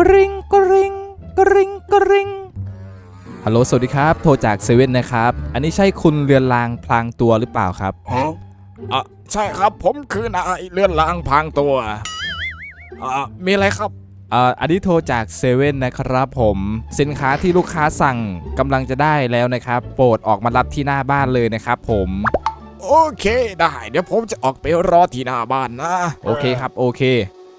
กริงกริงกริงกริงฮัลโหลสวัสดีครับ โทรจากเซเว่นนะครับ อันนี้ใช่คุณเรือนรางพลางตัวหรือเปล่าครับฮะอะใช่ครับผมคือนายเลื่อนลางพรางตัวอะมีอะไรครับ เอ่ออันนี้โทรจากเซเว่นนะครับผมสินค้าที่ลูกค้าสั่งกำลังจะได้แล้วนะครับ โปรดออกมารับที่หน้าบ้านเลยนะครับผม โอเคได้ เดี๋ยวผมจะออกไปรอที่หน้าบ้านนะ โอเคครับ โอเค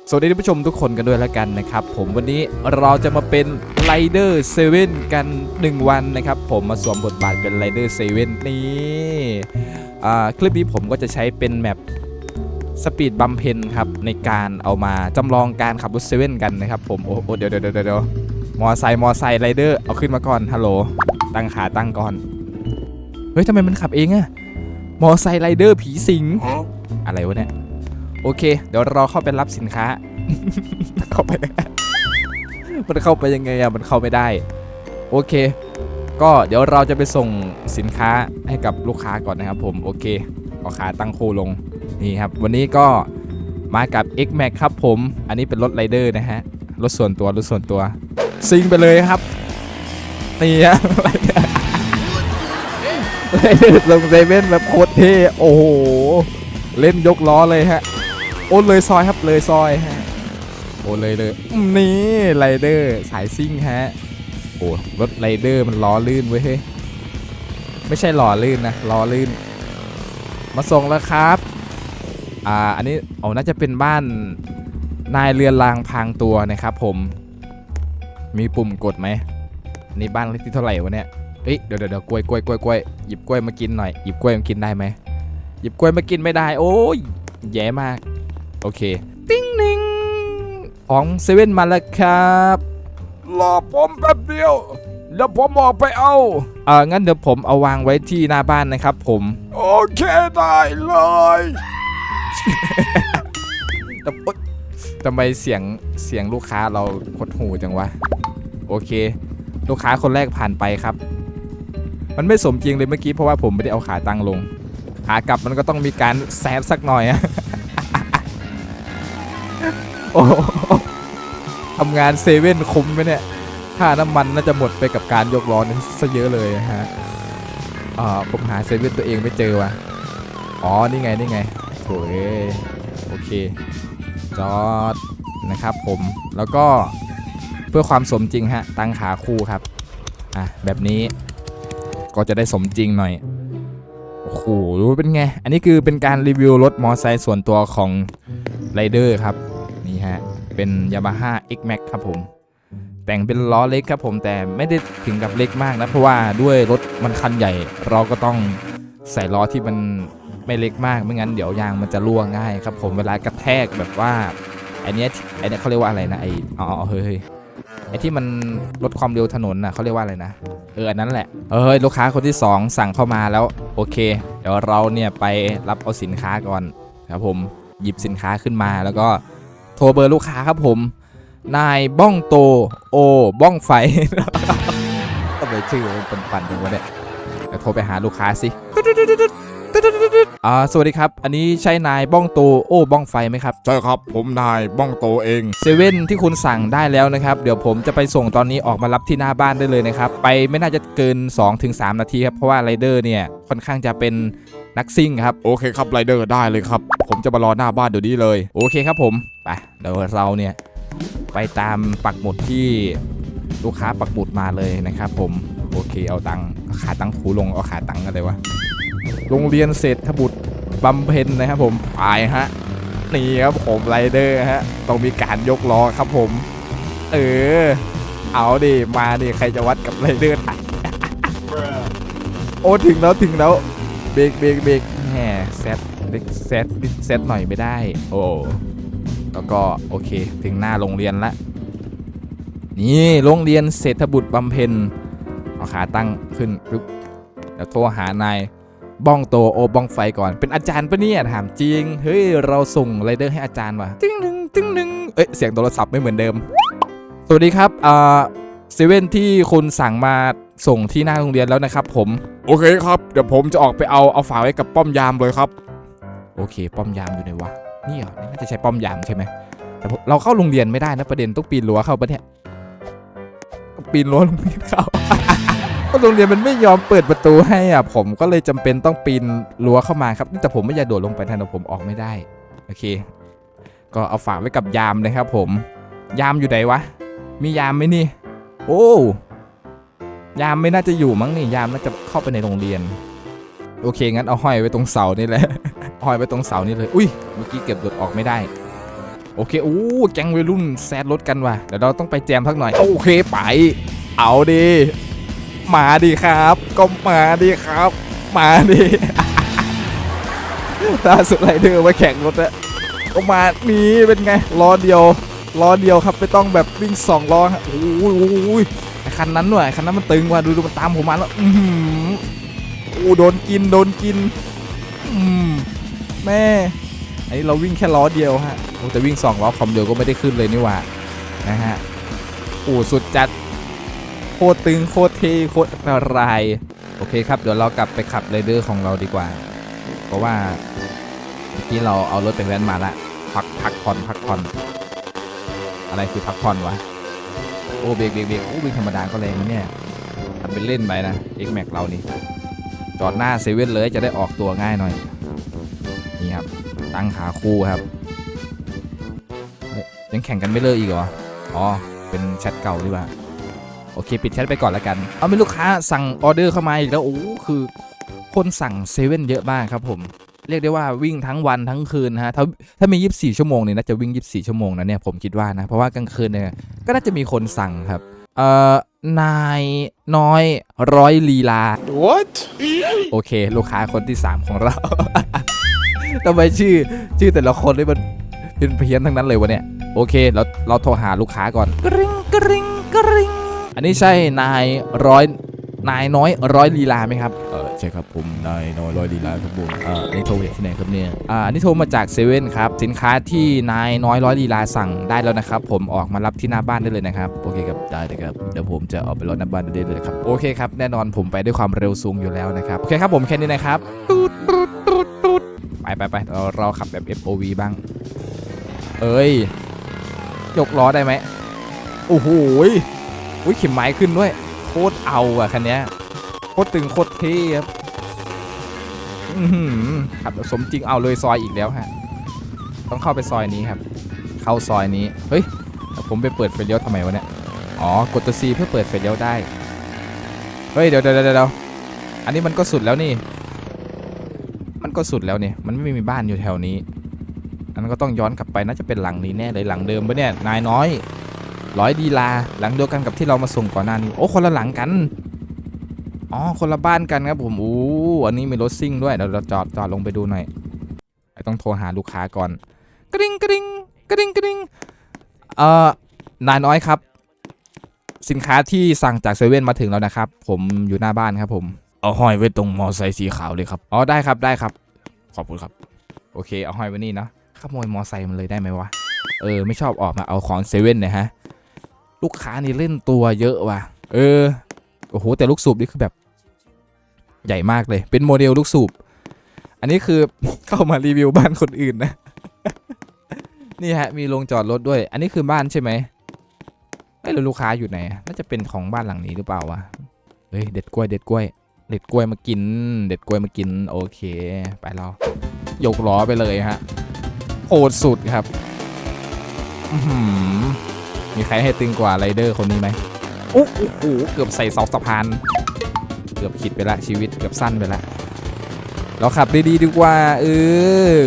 สวัสดีท่านผู้ชมทุกคนกันด้วยแล้วกันนะครับผมวันนี้เราจะมาเป็นไรเดอร์เซเว่นกัน 1 วันนะครับ ผมมาสวมบทบาทเป็นไรเดอร์เซเว่นนี่อ่าคลิปนี้ผมก็จะใช้เป็นแมปสปีดบัมเพนครับ ในการเอามาจำลองการขับรถเซเว่นกันนะครับผม โอ้โอ้เดี๋ยวเดี๋ยวเดี๋ยวเดี๋ยวมอไซค์มอไซค์ไรเดอร์เอาขึ้นมาก่อนฮัลโหลตั้งขาตั้งก่อน เฮ้ยทำไมมันขับเองอะมอไซค์ไรเดอร์ผีสิงฮะอะไรวะเนี่ย โอเค เดี๋ยวเราเข้าไปรับสินค้า เข้าไป มันเข้าไปยังไงอะมันเข้าไม่ได้ โอเค ก็เดี๋ยวเราจะไปส่งสินค้าให้กับลูกค้าก่อนนะครับผม โอเคเอาขาตั้งคู่ลง นี่ครับ วันนี้ก็มากับ X Max ครับผม อันนี้เป็นรถไรเดอร์นะฮะ รถส่วนตัว รถส่วนตัว ซิงไปเลยครับ นี่ฮะลงเซเว่นแบบโคตรเท่ โอ้โห เล่นยกล้อเลยฮะ โอ้เลยซอยครับเลยซอยฮะโอ้เลยเลยอืมนี่ไรเดอร์สายซิ่งฮะโอ้รถไรเดอร์มันล้อลื่นเว้ยเฮ้ยไม่ใช่หล่อลื่นนะล้อลื่น มาส่งแล้วครับอ่าอันนี้โอ้น่าจะเป็นบ้านนายเรือนรางพรางตัวนะครับผม มีปุ่มกดไหมอันนี่บ้านเลขที่เท่าไหร่วะเนี่ยเอ้ยเดี๋ยวเดี๋ยวเดี๋ยวกล้วยกล้วยกล้วยกล้วยหยิบกล้วยมากินหน่อยหยิบกล้วยมากินได้ไหมหยิบกล้วยมากินไม่ได้ โอ้ยแย่มาก โอเค ติ้งนิงของเซเว่นมาแล้วครับรอผมแป๊บเดียวเดี๋ยวผมออกไปเอาเอ่างั้นเดี๋ยวผมเอาวางไว้ที่หน้าบ้านนะครับผม โอเคได้เลยแต่อ๊ยทำไมเสียงเสียงลูกค้าเราหดหูจังวะ โอเค ลูกค้าคนแรกผ่านไปครับ มันไม่สมจริงเลยเมื่อกี้เพราะว่าผมไม่ได้เอาขาตั้งลง ขากลับมันก็ต้องมีการแซดสักหน่อยอะ โอ้ทำงานเซเว่นคุ้มไหมเนี่ยค่าน้ำมันน่าจะหมดไปกับการยกล้อนี่ซะเยอะเลยนะฮะอ่าผมหาเซเว่นตัวเองไม่เจอว่ะ อ๋อ นี่ไง นี่ไงโถ่เอ้ยโอเค จอดนะครับผม แล้วก็เพื่อความสมจริงฮะ ตั้งขาคู่ครับ อะ แบบนี้ ก็จะได้สมจริงหน่อย โอ้โห รู้เป็นไง อันนี้คือเป็นการรีวิวรถมอไซค์ส่วนตัวของไรเดอร์ครับ นี่ฮะ เป็น Yamaha X Max ครับผม แต่งเป็นล้อเล็กครับผมแต่ไม่ได้ถึงกับเล็กมากนะ เพราะว่าด้วยรถมันคันใหญ่ เราก็ต้องใส่ล้อที่มันไม่เล็กมากไม่งั้นเดี๋ยวยางมันจะรั่วง่ายครับผมเวลากระแทกแบบว่าไอเนี้ยไอเนี้ยเขาเรียกว่าอะไรนะไออ๋อเฮ้ยไอที่มันลดความเร็วถนนน่ะเขาเรียกว่าอะไรนะเอออันนั้นแหละเอ้ยลูกค้าคนที่ 2 สั่งเข้ามาแล้วโอเค เดี๋ยวเราเนี่ยไปรับเอาสินค้าก่อนครับผมหยิบสินค้าขึ้นมาแล้วก็ ทรเบอร์ลูกค้าครับผม นายบ้องโตโอบ้องไฟทำไมชื่อมันเป็นปันจังวะเนี่ยเดี๋ยวโทรไปหาลูกค้าสิอ่าสวัสดีครับ อันนี้ใช่นายบ้องโตโอบ้องไฟไหมครับ ใช่ครับ ผมนายบ้องโตเองเซเว่นที่คุณสั่งได้แล้วนะครับ เดี๋ยวผมจะไปส่งตอนนี้ออกมารับที่หน้าบ้านได้เลยนะครับ ไปไม่น่าจะเกิน 2-3 นาทีครับ เพราะว่าไรเดอร์เนี่ย ค่อนข้างจะเป็นนักซิ่งครับ โอเคครับไรเดอร์ได้เลยครับ ผมจะมารอหน้าบ้านเดี๋ยวนี้เลย โอเคครับผม ไปเดี๋ยวเราเนี่ยไปตามปักหมุดที่ลูกค้าปักหมุดมาเลยนะครับผมโอเคเอาตังค์เอาขาตังค์คูลงเอาขาตังค์อะไรวะโรงเรียนเศรษฐบุตรบำเพ็ญนะครับผมไปฮะนี่ครับผมไรเดอร์ฮะต้องมีการยกล้อครับผม เออ เอาดิมาดิใครจะวัดกับไรเดอร์ทันโอ้ถึงแล้วถึงแล้วเบรกเบรกเบรกแหมเซตเซตเซตหน่อยไม่ได้ โอ้ แล้วก็โอเค ถึงหน้าโรงเรียนละนี่โรงเรียนเศรษฐบุตรบำเพ็ญเอาขาตั้งขึ้นปึ๊บเดี๋ยวโทรหานายบ้องโตโอบ้องไฟก่อนเป็นอาจารย์ปะเนี่ยถามจริง เฮ้ย เราส่งไรเดอร์ให้อาจารย์ว่ะตึ้งหนึ่งตึ้งหนึ่งเอ้ยเสียงโทรศัพท์ไม่เหมือนเดิม สวัสดีครับอ่าเซเว่นที่คุณสั่งมาส่งที่หน้าโรงเรียนแล้วนะครับ ผม โอเคครับ เดี๋ยวผมจะออกไปเอาเอาฝากไว้กับป้อมยามเลยครับ โอเค ป้อมยามอยู่ไหนวะ นี่เหรอนี่น่าจะใช้ป้อมยามใช่ไหมแต่ผมเราเข้าโรงเรียนไม่ได้นะประเด็นต้องปีนรั้วเข้าปะเนี่ยต้องปีนรั้วโรงเรียนเข้าก็โรงเรียนมันไม่ยอมเปิดประตูให้อะผมก็เลยจำเป็นต้องปีนรั้วเข้ามาครับแต่ผมไม่อยากโดดลงไปทันผมออกไม่ได้โอเค ก็เอาฝากไว้กับยามนะครับ ผม ยามอยู่ไหนวะมียามไหมนี่ โอ้ยามไม่น่าจะอยู่มั้งนี่ยามน่าจะเข้าไปในโรงเรียน โอเคงั้นเอาห้อยไว้ตรงเสานี่แหละ ห้อยไว้ตรงเสานี่เลย อุ้ยเมื่อกี้เก็บโดดออกไม่ได้ โอเคอู้แก๊งวัยรุ่นแซดรถกันว่ะเดี๋ยวเราต้องไปแจมสักหน่อย โอเคไป เอาดีมาดีครับ ก็มาดีครับ มาดีล่าสุดไรเดอร์มาแข่งรถแล้วก็มานี่เป็นไงล้อเดียวล้อเดียวครับไม่ต้องแบบวิ่งสองล้อโอ้ยโอ้ยโอ้ยคันนั้นด้วยไอ้คันนั้นมันตึงว่ะดูดูมันตามผมมาแล้วอื โอ้โดนกินโดนกิน อืม แม่ อันนี้เราวิ่งแค่ล้อเดียวฮะโอ้แต่วิ่งสองล้อความเร็วก็ไม่ได้ขึ้นเลยนี่หว่า นะฮะ โอ้สุดจัด โคตรตึงโคตรเทโคตรอันตราย โอเคครับ เดี๋ยวเรากลับไปขับเรเดอร์ของเราดีกว่า เพราะว่าเมื่อกี้เราเอารถไปแว้นมาละ พักพักผ่อนพักผ่อน อะไรคือพักผ่อนวะ โอ้เบรกเบรกเบรกโอ้วิ่งธรรมดาก็แรงนะเนี่ยทำเป็นเล่นไปนะ X Max เรานี่ จอดหน้าเซเว่นเลยจะได้ออกตัวง่ายหน่อย นี่ครับ ตั้งขาคู่ครับ ยังแข่งกันไม่เลิกอีกเหรอ อ๋อ เป็นแชทเก่าดีกว่า โอเค ปิดแชทไปก่อนแล้วกัน เอามีลูกค้าสั่งออเดอร์เข้ามาอีกแล้ว โอ้คือคนสั่งเซเว่นเยอะมากครับผม เรียกได้ว่าวิ่งทั้งวันทั้งคืนนะฮะ ถ้าถ้ามี 24 ชั่วโมงเนี่ยน่าจะวิ่ง 24 ชั่วโมงนะเนี่ยผมคิดว่านะ เพราะว่ากลางคืนเนี่ยก็น่าจะมีคนสั่งครับ เอ่อ นายน้อยร้อยลีลา What? โอเค ลูกค้าคนที่ 3 ของเรา ทำไมชื่อ ชื่อแต่ละคนนี่มันเป็นเพี้ยนทั้งนั้นเลยวะเนี่ย โอเค เราเราโทรหาลูกค้าก่อนกริ๊งกริ๊งกริ๊งอันนี้ใช่นายร้อย นายน้อยร้อยลีลาไหมครับเออใช่ครับผมนายน้อยร้อยลีลาครับผมอ่าอันนี้โทรมาจากที่ไหนครับเนี่ยอ่าอันนี้โทรมาจากเซเว่นครับสินค้าที่นายน้อยร้อยลีลาสั่งได้แล้วนะครับผมออกมารับที่หน้าบ้านได้เลยนะครับโอเคครับได้เลยครับเดี๋ยวผมจะออกไปรอหน้าบ้านได้เลยครับโอเคครับแน่นอนผมไปด้วยความเร็วสูงอยู่แล้วนะครับโอเคครับผมแค่นี้นะครับตูดตูดตูดตูดไปไปไปเราเราขับแบบ FOV บ้าง เอ้ยยกล้อได้ไหมโอ้โหยอุ้ยเข็มไม้ขึ้นด้วย โคตรเอาอะคันนี้โคตรตึงโคตรเท่ครับขับสมจริงเอาเลยซอยอีกแล้วฮะ ต้องเข้าไปซอยนี้ครับ เข้าซอยนี้ เฮ้ย ผมไปเปิดไฟเลี้ยวทำไมวะเนี่ย อ๋อ กดตัว C เพื่อเปิดไฟเลี้ยวได้ เฮ้ยเดี๋ยวเดี๋ยวเดี๋ยวเดี๋ยวอันนี้มันก็สุดแล้วนี่ มันก็สุดแล้วเนี่ย มันไม่มีบ้านอยู่แถวนี้อันนั้นก็ต้องย้อนกลับไปน่าจะเป็นหลังนี้แน่เลยหลังเดิมปะเนี่ย นายน้อย ร้อยดีลา หลังเดียวกันกับที่เรามาส่งก่อนหน้านี้ โอ้ คนละหลังกัน อ๋อ คนละบ้านกันครับผมอู้อันนี้มีรถซิ่งด้วยเดี๋ยวเราจอดจอดลงไปดูหน่อยไอ้ต้องโทรหาลูกค้าก่อน กระดิ่งกระดิ่งกระดิ่งกระดิ่งเอ่อนายน้อยครับ สินค้าที่สั่งจากเซเว่นมาถึงแล้วนะครับ ผมอยู่หน้าบ้านครับผม เอาห้อยไว้ตรงมอไซค์สีขาวเลยครับ อ๋อได้ครับได้ครับ ขอบคุณครับ โอเคเอาห้อยไว้นี่เนาะขโมยมอไซค์มันเลยได้ไหมวะ เออไม่ชอบออกมาเอาของเซเว่นเนี่ยฮะ ลูกค้านี่เล่นตัวเยอะว่ะ เออ โอ้โห แต่ลูกสูบนี่คือแบบ ใหญ่มากเลย เป็นโมเดลลูกสูบ อันนี้คือเข้ามารีวิวบ้านคนอื่นนะ นี่ฮะ มีโรงจอดรถด้วย อันนี้คือบ้านใช่ไหมเอ้ยแล้วลูกค้าอยู่ไหน น่าจะเป็นของบ้านหลังนี้หรือเปล่าวะ เฮ้ย เด็ดกล้วย เด็ดกล้วย เด็ดกล้วยมากิน เด็ดกล้วยมากิน โอเค ไปเรา ยกล้อไปเลยฮะโหดสุดครับ อื มีใครให้ตึงกว่าไรเดอร์คนนี้ไหมโอ้โหโอ้โหเกือบใส่เสาสะพาน เกือบขิดไปละชีวิตเกือบสั้นไปละ เราขับดีๆดีกว่าเออ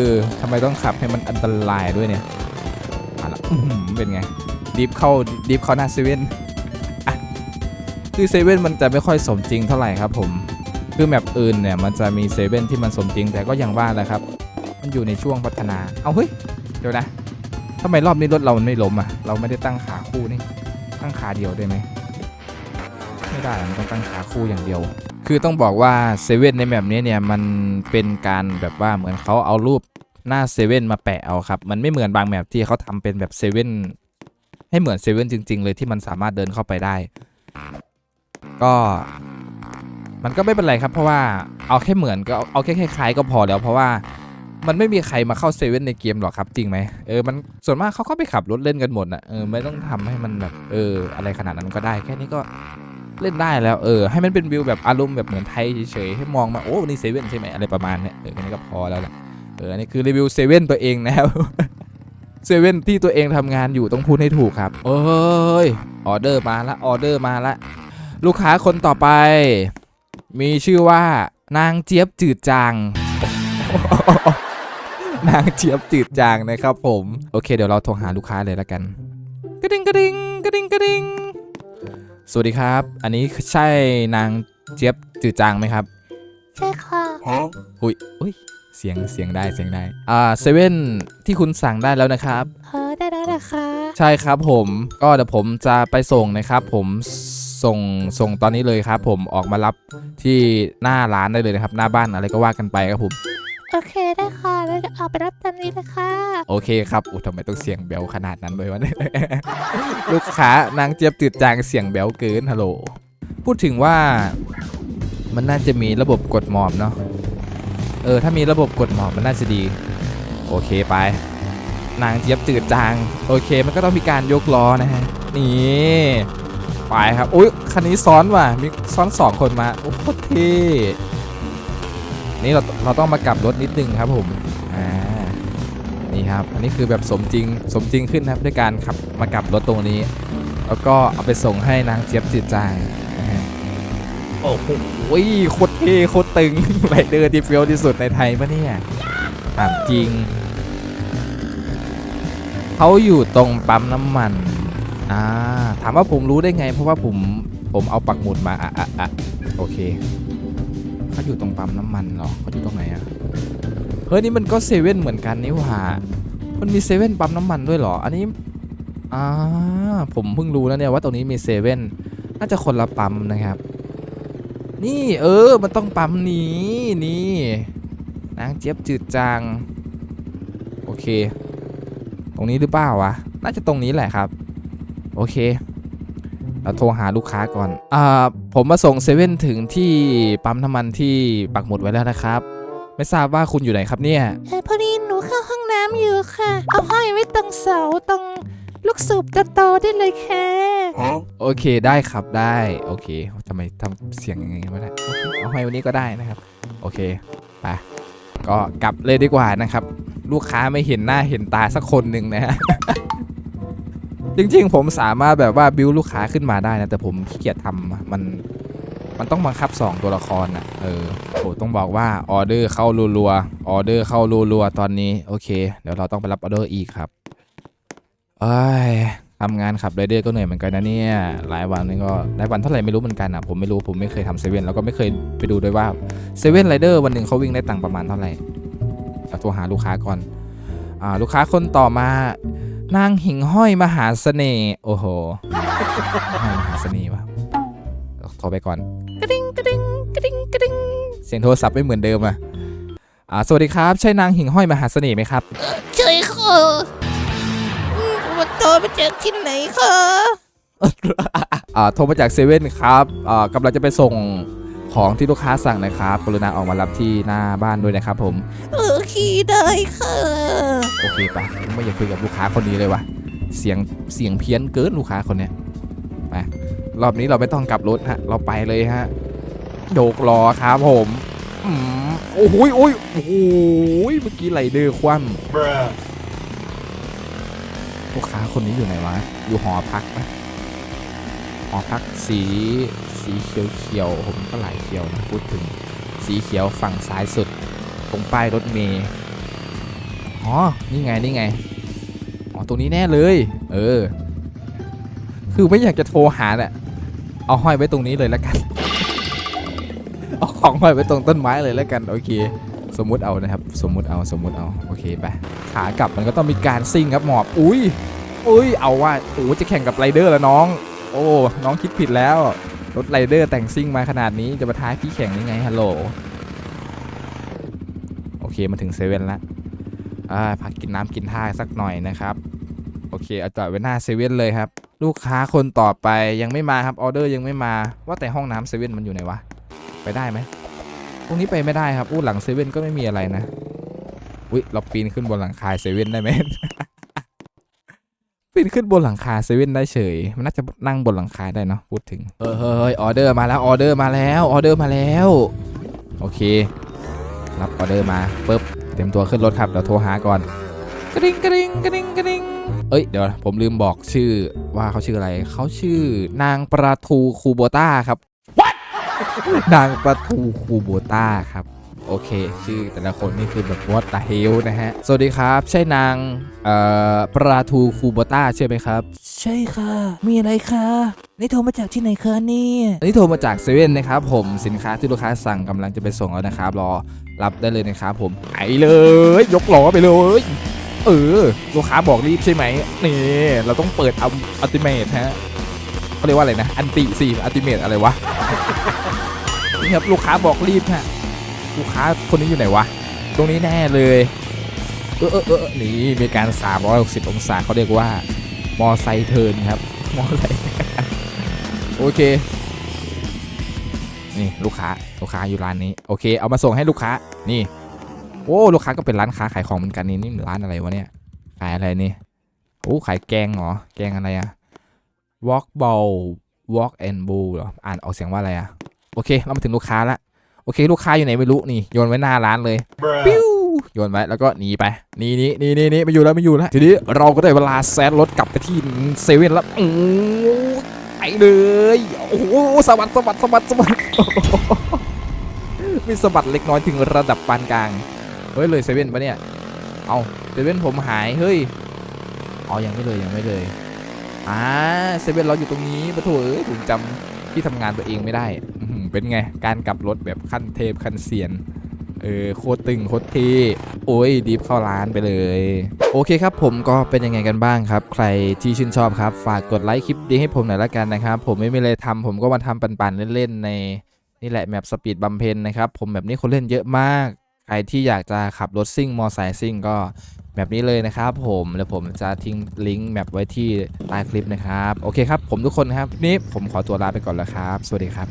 ทำไมต้องขับให้มันอันตรายด้วยเนี่ยมาละอื้อหือเป็นไงดิฟเข้าดิฟเข้าหน้าเซเว่นอะคือเซเว่นมันจะไม่ค่อยสมจริงเท่าไหร่ครับผมคือแมปอื่นเนี่ยมันจะมีเซเว่นที่มันสมจริงแต่ก็ยังว่าแหละครับ มันอยู่ในช่วงพัฒนา เอาเฮ้ย เดี๋ยวนะ ทำไมรอบนี้รถเรามันไม่ล้มอะ เราไม่ได้ตั้งขาคู่นี่ ตั้งขาเดียวได้ไหม ไม่ได้ มันต้องตั้งขาคู่อย่างเดียว คือต้องบอกว่าเซเว่นในแบบนี้เนี่ยมันเป็นการแบบว่าเหมือนเขาเอารูปหน้าเซเว่นมาแปะเอาครับ มันไม่เหมือนบางแบบที่เขาทำเป็นแบบเซเว่นให้เหมือนเซเว่นจริง ๆ เลยที่มันสามารถเดินเข้าไปได้ ก็ มันก็ไม่เป็นไรครับ เพราะว่าเอาแค่เหมือนก็เอาแค่คล้ายๆก็พอแล้วเพราะว่า มันไม่มีใครมาเข้าเซเว่นในเกมหรอกครับจริงไหมเออมันส่วนมากเขาก็ไปขับรถเล่นกันหมดอะเออไม่ต้องทำให้มันแบบเอออะไรขนาดนั้นก็ได้แค่นี้ก็เล่นได้แล้วเออให้มันเป็นวิวแบบอารมณ์แบบเหมือนไทยเฉยๆให้มองมาโอ้นี่เซเว่นใช่ไหมอะไรประมาณเนี้ยเออแค่นี้ก็พอแล้วแหละเอออันนี้คือรีวิวเซเว่นตัวเองนะครับเซเว่นที่ตัวเองทำงานอยู่ต้องพูดให้ถูกครับเอ้ยออเดอร์มาละออเดอร์มาละลูกค้าคนต่อไป มีชื่อว่านางเจี๊ยบจืดจาง นางเจี๊ยบจืดจางนะครับผม โอเค เดี๋ยวเราโทรหาลูกค้าเลยแล้วกัน กระดิ่งกระดิ่งกระดิ่งกระดิ่งสวัสดีครับ อันนี้ใช่นางเจี๊ยบจืดจางไหมครับ ใช่ค่ะ อุ้ยอุ้ยเสียงเสียงได้เสียงได้ อ่าเซเว่นที่คุณสั่งได้แล้วนะครับ เออได้แล้วนะคะ ใช่ครับผมก็เดี๋ยวผมจะไปส่งนะครับ ผมส่งส่งตอนนี้เลยครับ ผมออกมารับที่หน้าร้านได้เลยนะครับ หน้าบ้านอะไรก็ว่ากันไปครับผม โอเคได้ค่ะแล้วจะเอาไปรับตามนี้เลยค่ะ โอเคครับอุ้ยทำไมต้องเสียงแบวขนาดนั้นเลยวะเนี่ย ลูกค้านางเจี๊ยบจืดจางเสียงแบวเกินฮัลโหล พูดถึงว่ามันน่าจะมีระบบกดหมอบเนาะ เออ ถ้ามีระบบกดหมอบมันน่าจะดี โอเคไป นางเจี๊ยบจืดจาง โอเค มันก็ต้องมีการยกล้อนะฮะ นี่ ไปครับ อุ้ยคันนี้ซ้อนว่ะ มีซ้อนสองคนมา โอ้โคตรเท่ นี่เราเราต้องมากลับรถนิดนึงครับผมอ่านี่ครับอันนี้คือแบบสมจริงสมจริงขึ้นครับด้วยการขับมากลับรถตรงนี้ แล้วก็เอาไปส่งให้นางเจี๊ยบจืดจโอ้โหโคตรเท่โคตรตึงไรเดอร์ที่เฟี้ยวที่สุดในไทยปะเนี่ยถามจริง เขาอยู่ตรงปั๊มน้ำมัน อ่า ถามว่าผมรู้ได้ไง เพราะว่าผม ผมเอาปักหมุดมา อะอะอะโอเค อยู่ตรงปั๊มน้ำมันเหรอเขาอยู่ตรงไหนอะเฮ้ยนี่มันก็เซเว่นเหมือนกันนี่หว่ามันมีเซเว่นปั๊มน้ำมันด้วยเหรอ อันนี้อ่าผมเพิ่งรู้แล้วเนี่ยว่าตรงนี้มีเซเว่นน่าจะคนละปั๊มนะครับ นี่เออ มันต้องปั๊มนี้นี่นางเจี๊ยบจืดจางโอเค ตรงนี้หรือเปล่าวะ น่าจะตรงนี้แหละครับ โอเค เราโทรหาลูกค้าก่อนอ่าผมมาส่งเซเว่นถึงที่ปั๊มน้ำมันที่ปักหมุดไว้แล้วนะครับ ไม่ทราบว่าคุณอยู่ไหนครับเนี่ยเออพอดีหนูเข้าห้องน้ำอยู่ค่ะ เอาห้อยไว้ตรงเสาตรงลูกสูบโตๆได้เลยค่ะ โอเคได้ครับได้โอเคทำไมทำเสียงยังไงไม่ได้โอเคเอาให้วันนี้ก็ได้นะครับ โอเคไปก็กลับเลยดีกว่านะครับ ลูกค้าไม่เห็นหน้าเห็นตาสักคนหนึ่งนะฮะ จริง ๆ ผมสามารถแบบว่าบิวลูกค้าขึ้นมาได้นะแต่ผมขี้เกียจทำมันมันต้องบังคับ 2 ตัวละครอะ เออโอ้ต้องบอกว่าออเดอร์เข้ารัวๆออเดอร์เข้ารัวๆตอนนี้ โอเค เดี๋ยวเราต้องไปรับออเดอร์อีกครับเอ้ยทำงานขับไรเดอร์ก็เหนื่อยเหมือนกันนะเนี่ย หลายวันนี่ก็รายวันเท่าไหร่ไม่รู้เหมือนกันอะ ผมไม่รู้ผมไม่เคยทำเซเว่นแล้วก็ไม่เคยไปดูด้วยว่าเซเว่นไรเดอร์วันหนึ่งเขาวิ่งได้ตังค์ประมาณเท่าไหร่เราโทรหาลูกค้าก่อน อ่า ลูกค้าคนต่อมา นางหิ่งห้อยมหาเสน่ห์โอ้โหหิ่งห้อยมหาเสน่ห์วะโทรไปก่อนกระดิ่งกระดิ่งกระดิ่งกระดิ่งเสียงโทรศัพท์ไม่เหมือนเดิมอะอ่าสวัสดีครับ ใช่นางหิ่งห้อยมหาเสน่ห์ไหมครับเฉยค่ะอืมมาโตมาจากที่ไหนคะอ่าโทรมาจากเซเว่นครับอ่ากำลังจะไปส่ง ของที่ลูกค้าสั่งนะครับกรุณาออกมารับที่หน้าบ้านด้วยนะครับผมเออขี่ได้ค่ะโอเคปะไม่อยากคุยกับลูกค้าคนนี้เลยวะเสียงเสียงเพี้ยนเกินลูกค้าคนเนี้ยไปรอบนี้เราไม่ต้องกลับรถฮะ เราไปเลยฮะโยกล้อครับผมอืมโอ้โหยโอ้ยโอ้โหยเมื่อกี้ไหลเดอร์คว่ำลูกค้าคนนี้อยู่ไหนวะ อยู่หอพักปะหอพักสี สีเขียวๆผมก็หลายเขียวนะพูดถึงสีเขียวฝั่งซ้ายสุด ตรงป้ายรถเมย์อ๋อ นี่ไง นี่ไง อ๋อ ตรงนี้แน่เลย เออ คือไม่อยากจะโทรหาเนี่ยเอาห้อยไว้ตรงนี้เลยแล้วกัน เอาของห้อยไว้ตรงต้นไม้เลยแล้วกัน โอเค สมมุติเอานะครับ สมมุติเอา สมมุติเอา โอเคไป ขากลับมันก็ต้องมีการซิ่งครับหมอบ อุ้ยอุ้ย เอาว่าโอ้จะแข่งกับไรเดอร์แล้วน้อง โอ้ น้องคิดผิดแล้ว รถไรเดอร์แต่งซิ่งมาขนาดนี้จะมาท้ายพี่แข่งยังไงฮัลโหลโอเคมาถึงเซเว่นล้วอ่าพักกินน้ำกินท่าสักหน่อยนะครับโอเคเอาจอดไว้หน้าเซเว่นเลยครับลูกค้าคนต่อไปยังไม่มาครับออเดอร์ยังไม่มาว่าแต่ห้องน้ำเซเว่นมันอยู่ไหนวะไปได้ไหมตรงนี้ไปไม่ได้ครับอู้หลังเซเว่นก็ไม่มีอะไรนะอุ้ยเราปีนขึ้นบนหลังคาเซเว่นได้ไหม ปีนขึ้นบนหลังคาเซเว่นได้เฉย มันน่าจะนั่งบนหลังคาได้เนาะพูดถึงเออเฮ้ยออเดอร์มาแล้วออเดอร์มาแล้วออเดอร์มาแล้ว โอเค รับออเดอร์มาปุ๊บเตรียมตัวขึ้นรถครับเดี๋ยวโทรหาก่อนกระดิ่งกระดิ่งกระดิ่งกระดิ่งเอ้ยเดี๋ยวผมลืมบอกชื่อว่าเขาชื่ออะไรเขาชื่อนางปลาทูคูโบต้าครับนางปลาทูคูโบต้าครับ โอเค ชื่อแต่ละคนนี่คือแบบ what the hell นะฮะ สวัสดีครับ ใช่นาง เอ่อปลาทูคูโบต้าใช่ไหมครับ ใช่ค่ะ มีอะไรคะนี่โทรมาจากที่ไหนคะเนี่ยอันนี้โทรมาจากเซเว่นนะครับผมสินค้าที่ลูกค้าสั่งกำลังจะไปส่งแล้วนะครับ รอรับได้เลยนะครับผมไปเลย ยกล้อไปเลยเออลูกค้าบอกรีบใช่ไหมนี่เราต้องเปิดอัลอัลติเมทฮะเขาเรียกว่าอะไรนะ อันติสิอัลติเมทอะไรวะนี่ครับลูกค้าบอกรีบฮะ ลูกค้าคนนี้อยู่ไหนวะ ตรงนี้แน่เลย เออเออเออนี่มีการ 360 องศาเขาเรียกว่า มอไซเทิร์นครับ มอไซโอเค นี่ลูกค้าลูกค้าอยู่ร้านนี้ โอเค เอามาส่งให้ลูกค้า นี่ โอ้ลูกค้าก็เป็นร้านค้าขายของเหมือนกันนี่นี่ร้านอะไรวะเนี่ย ขายอะไรนี่ โอ้ขายแกงเหรอ แกงอะไรอะ walk ball walk and bull เหรอ อ่านออกเสียงว่าอะไรอะโอเค เรามาถึงลูกค้าละ โอเค ลูกค้าอยู่ไหนไม่รู้นี่โยนไว้หน้าร้านเลยปิ้วโยนไว้แล้วก็หนีไปหนี่นี่นี่นี่นี่ไม่อยู่แล้วไม่อยู่แล้วทีนี้เราก็ได้เวลาแซดรถกลับไปที่เซเว่นแล้วโอ้ไปเลยโอ้โหสะบัดสะบัดสะบัดสะบัดมีสะบัดเล็กน้อยถึงระดับปานกลางเฮ้ยเลยเซเว่นปะเนี่ยเอาเซเว่นผมหายเฮ้ยอ๋อยังไม่เลยยังไม่เลยอ่าเซเว่นเราอยู่ตรงนี้ปะโถเอ้ยผมจำที่ทำงานตัวเองไม่ได้อื้อหือ เป็นไง การกลับรถแบบขั้นเทพขั้นเซียนเออโคตรตึงโคตรท่โอ้ยดีฟเข้าร้านไปเลย โอเคครับผมก็เป็นยังไงกันบ้างครับ ใครที่ชื่นชอบครับ ฝากกดไลค์คลิปดีให้ผมหน่อยละกันนะครับ ผมไม่มีอะไรทำผมก็มาทำปั่นๆเล่นๆในนี่แหละแมปสปีดบัมเพนนะครับ ผมแบบนี้คนเล่นเยอะมาก ใครที่อยากจะขับรถซิ่งมอไซค์ซิ่งก็แบบนี้เลยนะครับผมแล้วผมจะทิ้งลิงก์แมปไว้ที่ใต้คลิปนะครับ โอเคครับผมทุกคนครับนี้ผมขอตัวลาไปก่อนแล้วครับ สวัสดีครับ